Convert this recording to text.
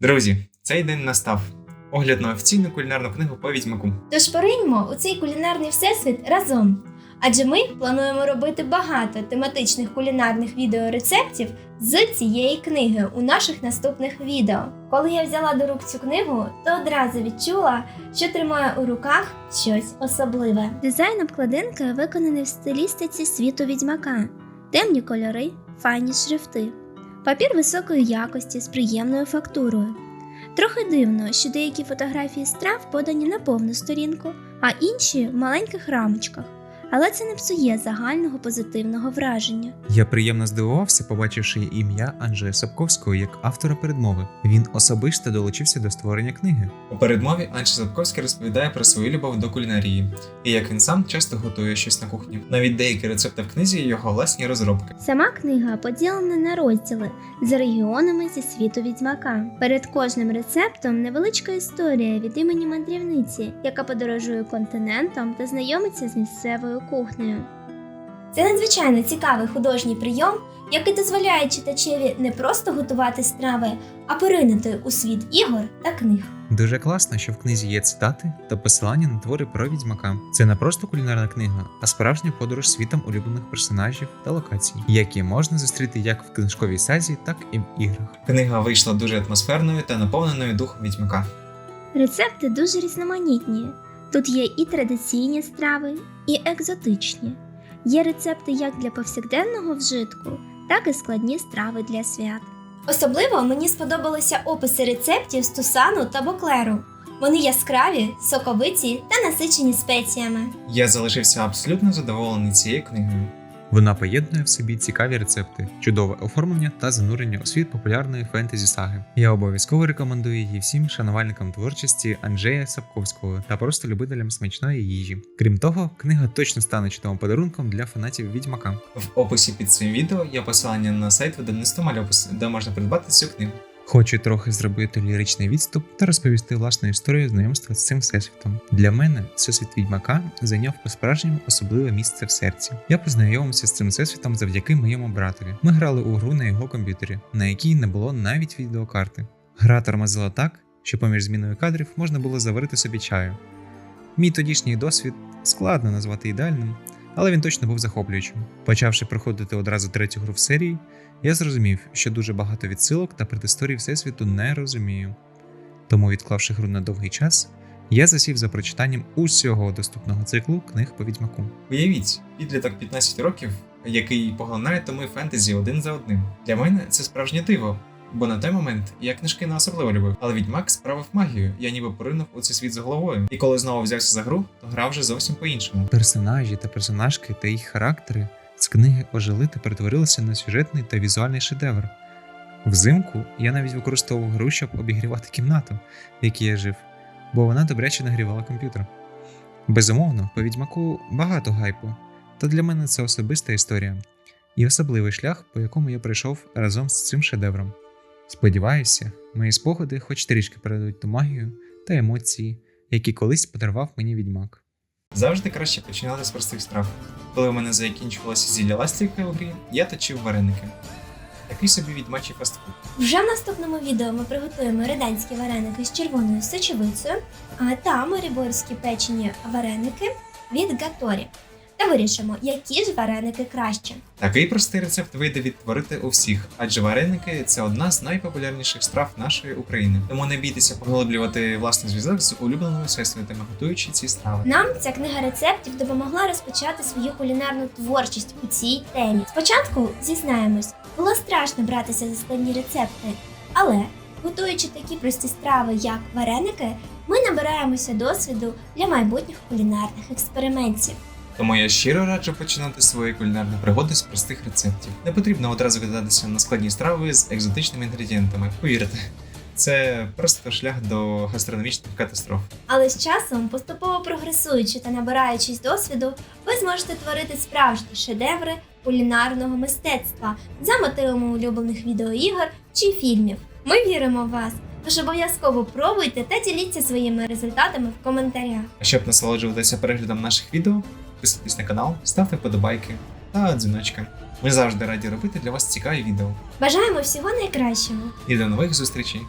Друзі, цей день настав. Огляд на офіційну кулінарну книгу по відьмаку. Тож пориньмо у цей кулінарний всесвіт разом. Адже ми плануємо робити багато тематичних кулінарних відеорецептів з цієї книги у наших наступних відео. Коли я взяла до рук цю книгу, то одразу відчула, що тримаю у руках щось особливе. Дизайн обкладинки виконаний в стилістиці світу відьмака, темні кольори, файні шрифти, папір високої якості з приємною фактурою. Трохи дивно, що деякі фотографії страв подані на повну сторінку, а інші в маленьких рамочках. Але це не псує загального позитивного враження. Я приємно здивувався, побачивши ім'я Анджея Сапковського як автора передмови. Він особисто долучився до створення книги. У передмові Анча Сапковський розповідає про свою любов до кулінарії і як він сам часто готує щось на кухні. Навіть деякі рецепти в книзі його власні розробки. Сама книга поділена на розділи з регіонами зі світу відьмака. Перед кожним рецептом невеличка історія від імені мандрівниці, яка подорожує континентом та знайомиться з місцевою кухнею. Це надзвичайно цікавий художній прийом, який дозволяє читачеві не просто готувати страви, а поринути у світ ігор та книг. Дуже класно, що в книзі є цитати та посилання на твори про відьмака. Це не просто кулінарна книга, а справжня подорож світом улюблених персонажів та локацій, які можна зустріти як в книжковій сазі, так і в іграх. Книга вийшла дуже атмосферною та наповненою духом відьмака. Рецепти дуже різноманітні. Тут є і традиційні страви, і екзотичні. Є рецепти як для повсякденного вжитку, так і складні страви для свят. Особливо мені сподобалися описи рецептів з тусану та боклеру. Вони яскраві, соковиті та насичені спеціями. Я залишився абсолютно задоволений цією книгою. Вона поєднує в собі цікаві рецепти, чудове оформлення та занурення у світ популярної фентезі саги. Я обов'язково рекомендую її всім шанувальникам творчості Анджея Сапковського та просто любителям смачної їжі. Крім того, книга точно стане чудовим подарунком для фанатів відьмака. В описі під цим відео є посилання на сайт видавництва Мальопис, де можна придбати цю книгу. Хочу трохи зробити ліричний відступ та розповісти власну історію знайомства з цим всесвітом. Для мене всесвіт відьмака зайняв по-справжньому особливе місце в серці. Я познайомився з цим всесвітом завдяки моєму братові. Ми грали у гру на його комп'ютері, на якій не було навіть відеокарти. Гра тормозила так, що поміж зміною кадрів можна було заварити собі чаю. Мій тодішній досвід складно назвати ідеальним, але він точно був захоплюючим. Почавши проходити одразу третю гру в серії, я зрозумів, що дуже багато відсилок та предісторій Всесвіту не розумію. Тому, відклавши гру на довгий час, я засів за прочитанням усього доступного циклу книг по відьмаку. Уявіть, підліток 15 років, який поглинає томи фентезі один за одним. Для мене це справжнє диво. Бо на той момент я книжки не особливо любив, але відьмак справив магію, я ніби поринув у цей світ з головою. І коли знову взявся за гру, то грав вже зовсім по-іншому. Персонажі та персонажки та їх характери з книги ожили та перетворилися на сюжетний та візуальний шедевр. Взимку я навіть використовував гру, щоб обігрівати кімнату, в якій я жив, бо вона добряче нагрівала комп'ютер. Безумовно, по відьмаку багато гайпу, та для мене це особиста історія і особливий шлях, по якому я пройшов разом з цим шедевром. Сподіваюся, мої спогади хоч трішки передадуть ту магію та емоції, які колись подарував мені відьмак. Завжди краще починати з простих страв. Коли у мене закінчувалося зілля ластівки у грі, я точив вареники. Такий собі відьмачий фастфуд. Вже в наступному відео ми приготуємо риданські вареники з червоною сочевицею, а та маріборські печені вареники від Гаторі. Та вирішимо, які ж вареники краще. Такий простий рецепт вийде відтворити у всіх, адже вареники це одна з найпопулярніших страв нашої України. Тому не бійтеся поглиблювати власний зв'язок з улюбленими всесвітами, готуючи ці страви. Нам ця книга рецептів допомогла розпочати свою кулінарну творчість у цій темі. Спочатку зізнаємось, було страшно братися за складні рецепти, але готуючи такі прості страви, як вареники, ми набираємося досвіду для майбутніх кулінарних експериментів. Тому я щиро раджу починати свої кулінарні пригоди з простих рецептів. Не потрібно одразу кидатися на складні страви з екзотичними інгредієнтами. Повірте, це просто шлях до гастрономічних катастроф. Але з часом, поступово прогресуючи та набираючись досвіду, ви зможете творити справжні шедеври кулінарного мистецтва за мотивами улюблених відеоігор чи фільмів. Ми віримо в вас, тож обов'язково пробуйте та діліться своїми результатами в коментарях. А щоб насолоджуватися переглядом наших відео, підписуйтесь на канал, ставте вподобайки та дзвіночки. Ми завжди раді робити для вас цікаві відео. Бажаємо всього найкращого! І до нових зустрічей!